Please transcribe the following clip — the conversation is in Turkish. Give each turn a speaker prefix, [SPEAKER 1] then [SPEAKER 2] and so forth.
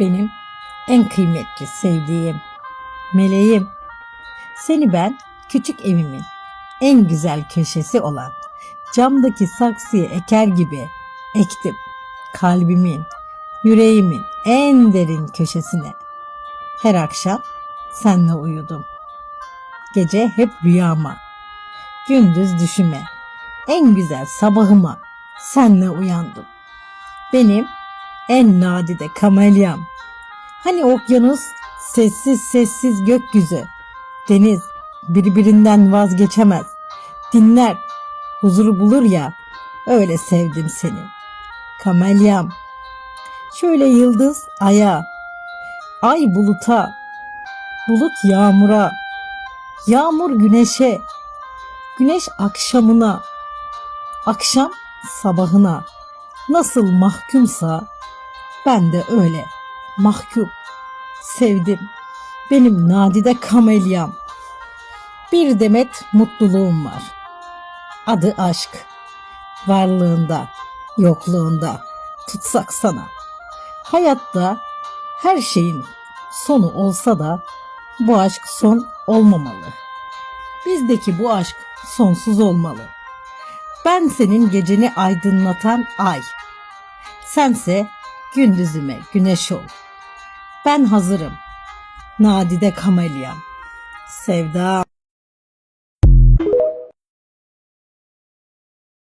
[SPEAKER 1] benim en kıymetli sevdiğim meleğim. Seni ben küçük evimin en güzel köşesi olan camdaki saksıyı eker gibi ektim. Kalbimin, yüreğimin en derin köşesine. Her akşam senle uyudum. Gece hep rüyama, gündüz düşüme, en güzel sabahıma senle uyandım. Benim en nadide kamelyam. Hani okyanus, sessiz sessiz gökyüzü, deniz birbirinden vazgeçemez. Dinler, huzuru bulur ya, öyle sevdim seni. Kamelyam. Şöyle yıldız aya, ay buluta, bulut yağmura, yağmur güneşe, güneş akşamına, akşam sabahına nasıl mahkumsa ben de öyle mahkum. Sevdim. Benim nadide kamelyam. Bir demet mutluluğum var. Adı aşk. Varlığında, yokluğunda tutsak sana. Hayatta her şeyin sonu olsa da bu aşk son olmamalı. Bizdeki bu aşk sonsuz olmalı. Ben senin geceni aydınlatan ay. Sense gündüzüme güneş ol. Ben hazırım. Nadide kamelyam. Sevda.